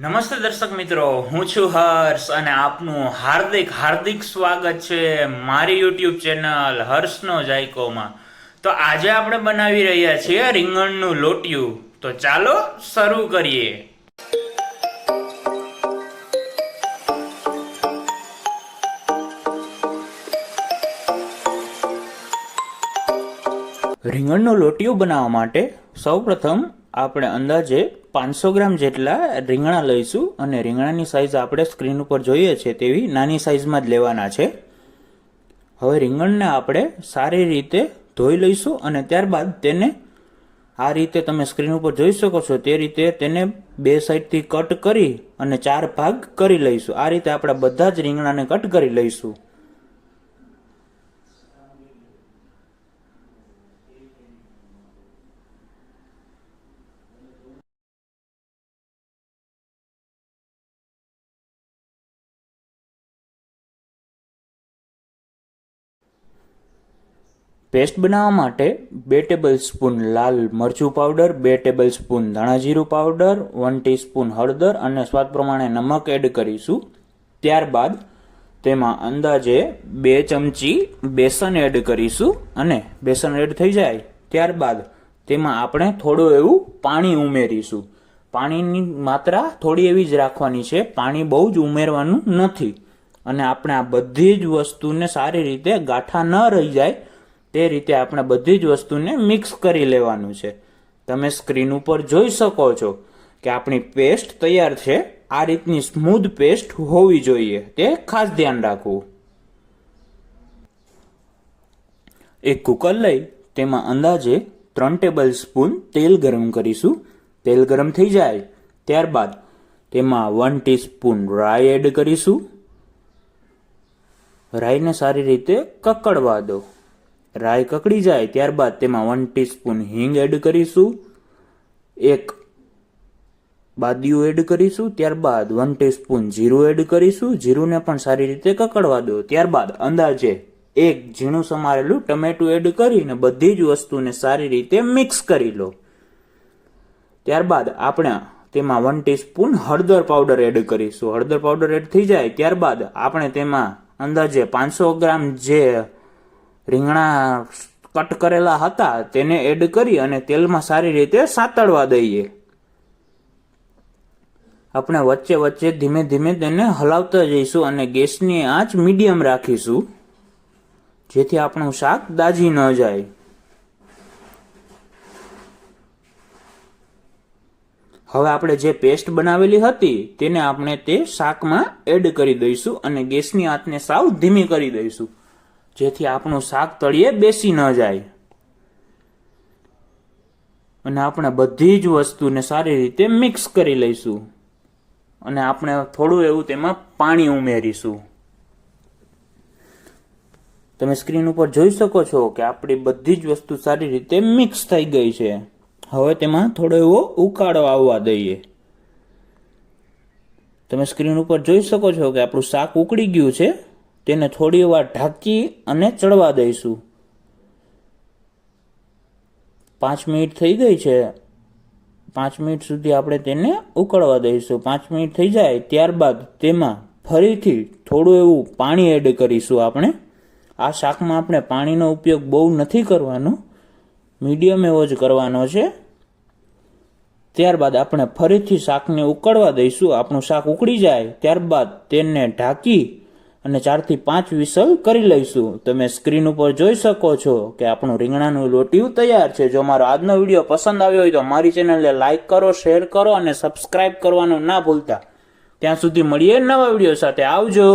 નમસ્તે દર્શક મિત્રો, હું છું હર્ષ અને આપનું હાર્દિક હાર્દિક સ્વાગત છે મારી યુટ્યુબ ચેનલ હર્ષનો જાયકોમાં. તો આજે આપણે બનાવી રહ્યા છીએ રીંગણનું લોટિયું. તો ચાલો શરૂ કરીએ. રીંગણનું લોટિયું બનાવવા માટે સૌપ્રથમ આપણે અંદાજે પાંચસો ગ્રામ જેટલા રીંગણા લઈશું અને રીંગણાની સાઇઝ આપણે સ્ક્રીન ઉપર જોઈએ છે તેવી નાની સાઇઝમાં જ લેવાના છે. હવે રીંગણને આપણે સારી રીતે ધોઈ લઈશું અને ત્યારબાદ તેને આ રીતે તમે સ્ક્રીન ઉપર જોઈ શકો છો તે રીતે તેને બે સાઈડથી કટ કરી અને ચાર ભાગ કરી લઈશું. આ રીતે આપણે બધા જ રીંગણાને કટ કરી લઈશું. પેસ્ટ બનાવવા માટે બે ટેબલ સ્પૂન લાલ મરચું પાવડર, બે ટેબલ સ્પૂન ધાણા જીરું પાવડર, વન ટીસ્પૂન હળદર અને સ્વાદ પ્રમાણે નમક એડ કરીશું. ત્યારબાદ તેમાં અંદાજે બે ચમચી બેસન એડ કરીશું અને બેસન એડ થઈ જાય. ત્યારબાદ તેમાં આપણે થોડું એવું પાણી ઉમેરીશું. પાણીની માત્રા થોડી એવી જ રાખવાની છે. પાણી બહુ જ ઉમેરવાનું નથી. અને આપણે આ બધી જ વસ્તુને સારી રીતે ગાંઠા ન રહી જાય તે રીતે આપણે બધી જ વસ્તુને મિક્સ કરી લેવાનું છે. તમે સ્ક્રીન ઉપર જોઈ શકો છો કે આપણી પેસ્ટ તૈયાર છે. આ રીતની સ્મૂધ પેસ્ટ હોવી જોઈએ. તે ખાસ ધ્યાન રાખવું. એક કુકર લઈ તેમાં અંદાજે ત્રણ ટેબલ સ્પૂન તેલ ગરમ કરીશું. તેલ ગરમ થઈ જાય. ત્યારબાદ તેમાં વન ટીસ્પૂન રાઈ એડ કરીશું. રાઈને સારી રીતે કકડવા દો. રાઈ કકડી જાય ત્યારબાદ તેમાં વન ટીસ્પૂન હિંગ એડ કરીશું. એક બાદિયું એડ કરીશું. ત્યારબાદ વન ટીસ્પૂન જીરું એડ કરીશું. જીરુંને પણ સારી રીતે કકડવા દો. ત્યારબાદ અંદાજે એક ઝીણું સમારેલું ટમેટું એડ કરીને બધી જ વસ્તુને સારી રીતે મિક્સ કરી લો. ત્યારબાદ આપણે તેમાં વન ટીસ્પૂન હળદર પાવડર એડ કરીશું. હળદર પાવડર એડ થઈ જાય ત્યારબાદ આપણે તેમાં અંદાજે પાંચસો ગ્રામ જે રીંગણા કટ કરેલા હતા, તેને એડ કરી અને તેલમાં સારી રીતે સાતળવા દઈએ. આપણે વચ્ચે વચ્ચે ધીમે ધીમે તેને હલાવતા જઈશું અને ગેસની આંચ મીડિયમ રાખીશું, જેથી આપણું શાક દાજી ન જાય. હવે આપણે જે પેસ્ટ બનાવેલી હતી, તેને આપણે તે શાકમાં એડ કરી દઈશું અને ગેસની આંચને સાવ ધીમી કરી દઈશું. જેથી આપણું શાક તળીએ બેસી ન જાય. અને આપણે બધી જ વસ્તુને સારી રીતે મિક્સ કરી લઈશું. અને આપણે થોડું એવું તેમાં પાણી ઉમેરીશું. તમે સ્ક્રીન ઉપર જોઈ શકો છો કે આપણી બધી જ વસ્તુ સારી રીતે મિક્સ થઈ ગઈ છે. હવે તેમાં થોડો એવો ઉકાળો આવવા દઈએ. તમે સ્ક્રીન ઉપર જોઈ શકો છો કે આપણું શાક ઉકળી ગયું છે. તેને થોડી વાર ઢાંકી અને ચડવા દઈશું. પાંચ મિનિટ થઈ ગઈ છે. પાંચ મિનિટ સુધી આપણે તેને ઉકળવા દઈશું. પાંચ મિનિટ થઈ જાય ત્યારબાદ તેમાં ફરીથી થોડું એવું પાણી એડ કરીશું આપણે. આ શાકમાં આપણે પાણીનો ઉપયોગ બહુ નથી કરવાનો. મીડિયમ એવો જ કરવાનો છે. ત્યારબાદ આપણે ફરીથી શાકને ઉકળવા દઈશું. આપણું શાક ઉકળી જાય. ત્યારબાદ તેને ઢાંકી અને ચારથી પાંચ વિસલ કરી લઈશું. તમે સ્ક્રીન ઉપર જોઈ શકો છો કે આપણું રીંગણાનું લોટિયું તૈયાર છે. જો મારો આજનો વીડિયો પસંદ આવ્યો હોય તો મારી ચેનલને લાઇક કરો, શેર કરો અને સબસ્ક્રાઇબ કરવાનું ના ભૂલતા. ત્યાં સુધી મળીએ નવા વીડિયો સાથે. આવજો.